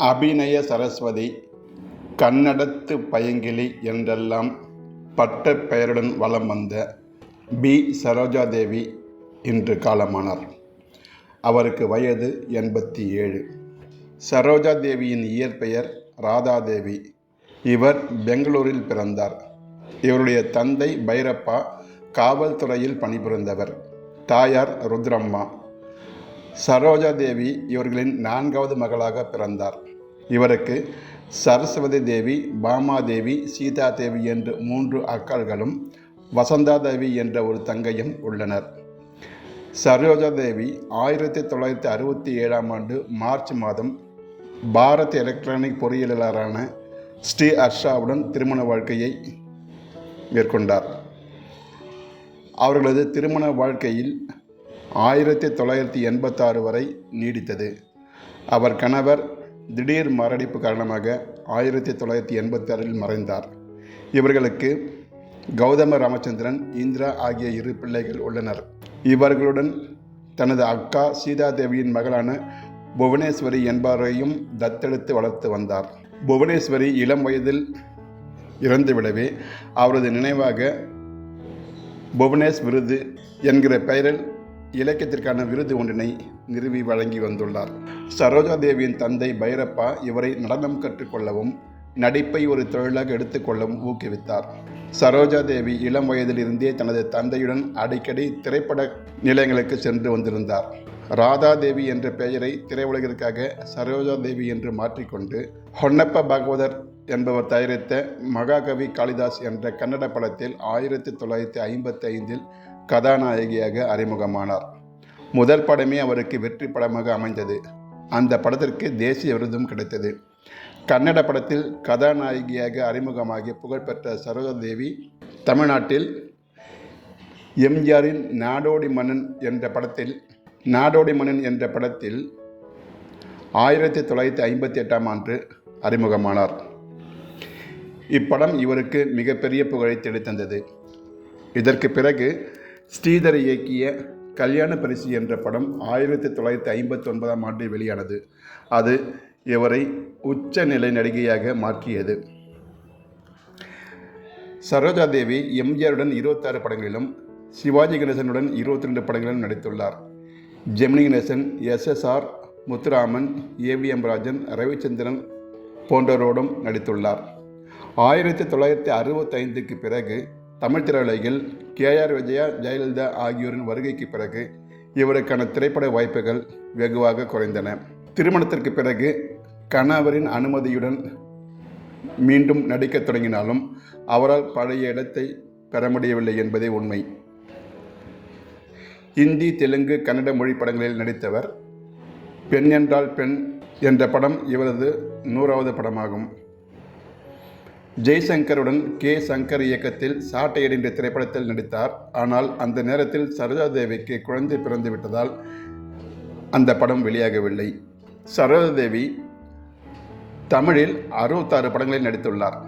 அபிநய சரஸ்வதி கன்னடத்து பயங்கிலி என்றெல்லாம் பட்ட பெயருடன் வலம் வந்த பி. சரோஜாதேவி இன்று காலமானார். அவருக்கு வயது எண்பத்தி ஏழு. சரோஜாதேவியின் இயற்பெயர் ராதாதேவி. இவர் பெங்களூரில் பிறந்தார். இவருடைய தந்தை பைரப்பா காவல்துறையில் பணிபுரிந்தவர். தாயார் ருத்ரம்மா. சரோஜா தேவி இவர்களின் நான்காவது மகளாக பிறந்தார். இவருக்கு சரஸ்வதி தேவி பாமாதேவி சீதா தேவி என்று மூன்று அக்காள்களும் வசந்தா தேவி என்ற ஒரு தங்கையும் உள்ளனர். சரோஜா தேவி ஆயிரத்தி தொள்ளாயிரத்தி அறுபத்தி ஏழாம் ஆண்டு மார்ச் மாதம் பாரத் எலக்ட்ரானிக் பொறியியலாளரான ஸ்ரீ ஹர்ஷாவுடன் திருமண வாழ்க்கையை மேற்கொண்டார். அவர்களது திருமண வாழ்க்கையில் ஆயிரத்தி தொள்ளாயிரத்தி எண்பத்தாறு வரை நீடித்தது. அவர் கணவர் திடீர் மாரடைப்பு காரணமாக ஆயிரத்தி தொள்ளாயிரத்தி எண்பத்தாறில் மறைந்தார். இவர்களுக்கு கௌதம ராமச்சந்திரன் இந்திரா ஆகிய இரு பிள்ளைகள் உள்ளனர். இவர்களுடன் தனது அக்கா சீதாதேவியின் மகளான புவனேஸ்வரி என்பவரையும் தத்தெடுத்து வளர்த்து வந்தார். புவனேஸ்வரி இளம் வயதில் இறந்துவிடவே அவரது நினைவாக புவனேஸ் விருது என்கிற பெயரில் இலக்கியத்திற்கான விருது ஒன்றினை நிறுவி வழங்கி வந்துள்ளார். சரோஜா தேவியின் தந்தை பைரப்பா இவரை நடனம் கற்றுக்கொள்ளவும் நடிப்பை ஒரு தொழிலாக எடுத்துக்கொள்ளவும் ஊக்குவித்தார். சரோஜா தேவி இளம் வயதிலிருந்தே தனது தந்தையுடன் அடிக்கடி திரைப்பட நிலையங்களுக்கு சென்று வந்திருந்தார். ராதா தேவி என்ற பெயரை திரையுலகிற்காக சரோஜா தேவி என்று மாற்றிக்கொண்டு ஹொன்னப்ப பாகவதர் என்பவர் தயாரித்த மகாகவி காளிதாஸ் என்ற கன்னட படத்தில் ஆயிரத்தி தொள்ளாயிரத்தி ஐம்பத்தி ஐந்தில் கதாநாயகியாக அறிமுகமானார். முதல் படமே அவருக்கு வெற்றி படமாக அமைந்தது. அந்த படத்திற்கு தேசிய விருதும் கிடைத்தது. கன்னட படத்தில் கதாநாயகியாக அறிமுகமாகி புகழ்பெற்ற சரோஜாதேவி தமிழ்நாட்டில் எம்ஜிஆரின் நாடோடி மன்னன் என்ற படத்தில் நாடோடி மன்னன் என்ற படத்தில் ஆயிரத்தி தொள்ளாயிரத்தி ஐம்பத்தி எட்டாம் ஆண்டு அறிமுகமானார். இப்படம் இவருக்கு மிகப்பெரிய புகழை தெளித்தந்தது இதற்கு பிறகு ஸ்ரீதர் இயக்கிய கல்யாண பரிசு என்ற படம் ஆயிரத்தி தொள்ளாயிரத்தி ஐம்பத்தி ஒன்பதாம் ஆண்டு வெளியானது. அது இவரை உச்சநிலை நடிகையாக மாற்றியது. சரோஜா தேவி எம்ஜிஆருடன் இருபத்தாறு படங்களிலும் சிவாஜி கணேசனுடன் இருபத்தி ரெண்டு படங்களிலும் நடித்துள்ளார். ஜெமினி கணேசன் எஸ்எஸ்ஆர் முத்துராமன் ஏவிஎம் ராஜன் ரவிச்சந்திரன் போன்றோரோடும் நடித்துள்ளார். ஆயிரத்தி தொள்ளாயிரத்தி அறுபத்தைந்துக்கு பிறகு தமிழ் திரையுலகில் கேஆர் விஜயா ஜெயலலிதா ஆகியோரின் வருகைக்கு பிறகு இவருக்கான திரைப்பட வாய்ப்புகள் வெகுவாக குறைந்தன. திருமணத்திற்கு பிறகு கணவரின் அனுமதியுடன் மீண்டும் நடிக்கத் தொடங்கினாலும் அவரால் பழைய இடத்தை பெற முடியவில்லை என்பதே உண்மை. இந்தி தெலுங்கு கன்னட மொழி படங்களில் நடித்தவர் பெண் என்றால் பெண் என்ற படம் இவரது நூறாவது படமாகும். ஜெய்சங்கருடன் கே. சங்கர் இயக்கத்தில் சாட்டையடி என்ற திரைப்படத்தில் நடித்தார். ஆனால் அந்த நேரத்தில் சரோஜாதேவிக்கு குழந்தை பிறந்து விட்டதால் அந்த படம் வெளியாகவில்லை. சரோஜாதேவி தமிழில் அறுபத்தாறு படங்களில் நடித்துள்ளார்.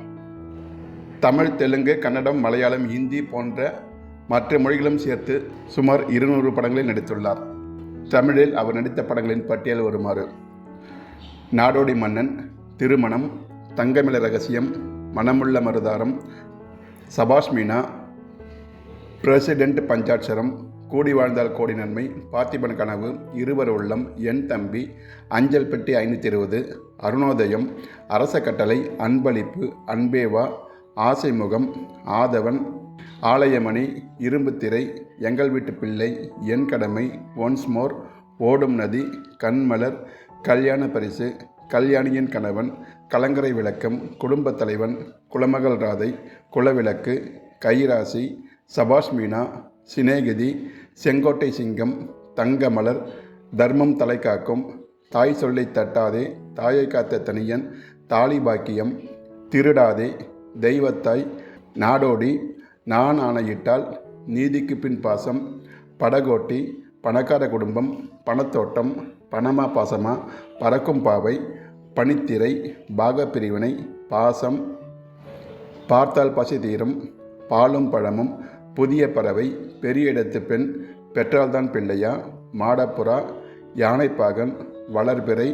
தமிழ் தெலுங்கு கன்னடம் மலையாளம் இந்தி போன்ற மற்ற மொழிகளும் சேர்த்து சுமார் இருநூறு படங்களில் நடித்துள்ளார். தமிழில் அவர் நடித்த படங்களின் பட்டியல் வருமாறு. நாடோடி மன்னன் திருமணம் தங்கமில ரகசியம் மனமுள்ள மருதாரம் சபாஷ் மீனா பிரசிடென்ட் பஞ்சாட்சரம் கூடி வாழ்ந்தால் கோடி நன்மை பார்த்திபன் கனவு இருவர் உள்ளம் என் தம்பி அஞ்சல் பெட்டி ஐநூற்றி இருபது அருணோதயம் அரச கட்டளை அன்பளிப்பு அன்பேவா ஆசைமுகம் ஆதவன் ஆலயமணி இரும்புத்திரை எங்கள் வீட்டு பிள்ளை என் கடமை ஒன்ஸ் மோர் ஓடும் நதி கண்மலர் கல்யாண பரிசு கல்யாணியின் கணவன் கலங்கரை விளக்கம் குடும்பத் தலைவன் குலமகள் ராதை குலவிளக்கு கைராசி சபாஷ் மீனா சிநேகிதி செங்கோட்டை சிங்கம் தங்கமலர் தர்மம் தலை காக்கும் தாய் சொல்லை தட்டாதே தாயை காத்த தனியன் தாலி பாக்கியம் திருடாதே தெய்வத்தாய் நாடோடி நான் ஆணையிட்டால் நீதிக்கு பின் பாசம் படகோட்டி பணக்கார குடும்பம் பணத்தோட்டம் பணமா பாசமா பறக்கும் பாவை பனித்திரை பாகப்பிரிவினை பாசம் பார்த்தால் பசி தீரும் பாலும் பழமும் புதிய பறவை பெரிய இடத்து பெண் பெற்றால்தான் பிள்ளையா மாடப்புறா யானைப்பாகன் வளர்பிறை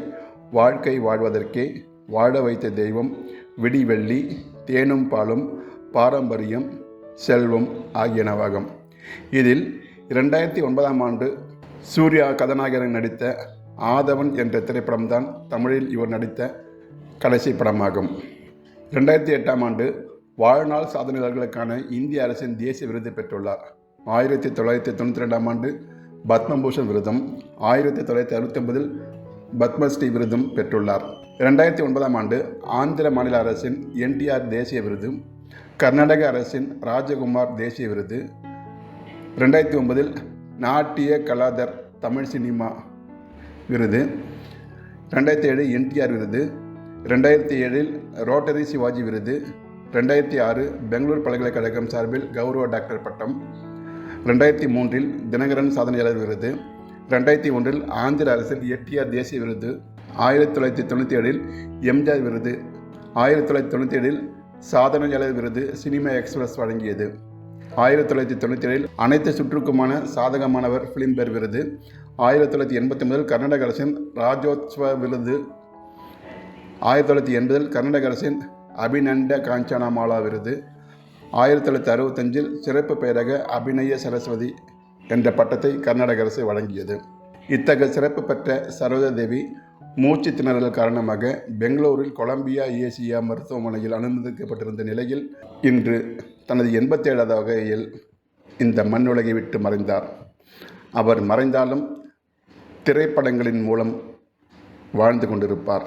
வாழ்க்கை வாழ்வதற்கே வாழ வைத்த தெய்வம் விடிவெள்ளி தேனும் பாலும் பாரம்பரியம் செல்வம் ஆகியனவாகும் இதில் இரண்டாயிரத்தி ஒன்பதாம் ஆண்டு சூர்யா கதாநாயகன் நடித்த ஆதவன் என்ற திரைப்படம்தான் தமிழில் இவர் நடித்த கடைசி படமாகும். ரெண்டாயிரத்தி எட்டாம் ஆண்டு வாழ்நாள் சாதனையாளர்களுக்கான இந்திய அரசின் தேசிய விருது பெற்றுள்ளார். ஆயிரத்தி தொள்ளாயிரத்தி தொண்ணூற்றி ரெண்டாம் ஆண்டு பத்மபூஷன் விருதும் ஆயிரத்தி தொள்ளாயிரத்தி அறுபத்தி ஒன்பதில் பத்மஸ்ரீ விருதும் பெற்றுள்ளார். ரெண்டாயிரத்தி ஒன்பதாம் ஆண்டு ஆந்திர மாநில அரசின் என்டிஆர் தேசிய விருது கர்நாடக அரசின் ராஜகுமார் தேசிய விருது ரெண்டாயிரத்தி ஒன்பதில் நாட்டிய கலாதர் தமிழ் சினிமா விருது. ரெண்டாயிரத்தி ஏழு என்டிஆர் விருது. ரெண்டாயிரத்தி ஏழில் ரோட்டரி சிவாஜி விருது. ரெண்டாயிரத்தி ஆறு பெங்களூர் பல்கலைக்கழகம் சார்பில் கௌரவ டாக்டர் பட்டம். ரெண்டாயிரத்தி மூன்றில் தினகரன் சாதனையாளர் விருது. ரெண்டாயிரத்தி ஒன்றில் ஆந்திர அரசில் எட்டிஆர் தேசிய விருது. ஆயிரத்தி தொள்ளாயிரத்தி தொண்ணூற்றி ஏழில் எம்ஜிஆர் விருது. ஆயிரத்தி தொள்ளாயிரத்தி தொண்ணூற்றி ஏழில் சாதனையாளர் விருது சினிமா எக்ஸ்பிரஸ் வழங்கியது. ஆயிரத்தி தொள்ளாயிரத்தி தொண்ணூற்றி ஏழில் அனைத்து சுற்றுக்குமான சாதகமானவர் ஃபிலிம்பேர் விருது. ஆயிரத்தி தொள்ளாயிரத்தி எண்பத்தி ஒன்பதில் கர்நாடக அரசின் ராஜோத்சவ விருது. ஆயிரத்தி தொள்ளாயிரத்தி எண்பதில் கர்நாடக அரசின் அபிநந்த காஞ்சனமாலா விருது. ஆயிரத்தி தொள்ளாயிரத்தி அறுபத்தஞ்சில் சிறப்பு பெயரக அபிநய சரஸ்வதி என்ற பட்டத்தை கர்நாடக அரசு வழங்கியது. இத்தகைய சிறப்பு பெற்ற சரோஜா தேவி மூச்சு திணறல் காரணமாக பெங்களூரில் கொலம்பியா ஏசியா மருத்துவமனையில் அனுமதிக்கப்பட்டிருந்த நிலையில் இன்று தனது எண்பத்தேழாவது வகையில் இந்த மண்ணுலகை விட்டு மறைந்தார். அவர் மறைந்தாலும் திரைப்படங்களின் மூலம் வாழ்ந்து கொண்டிருப்பார்.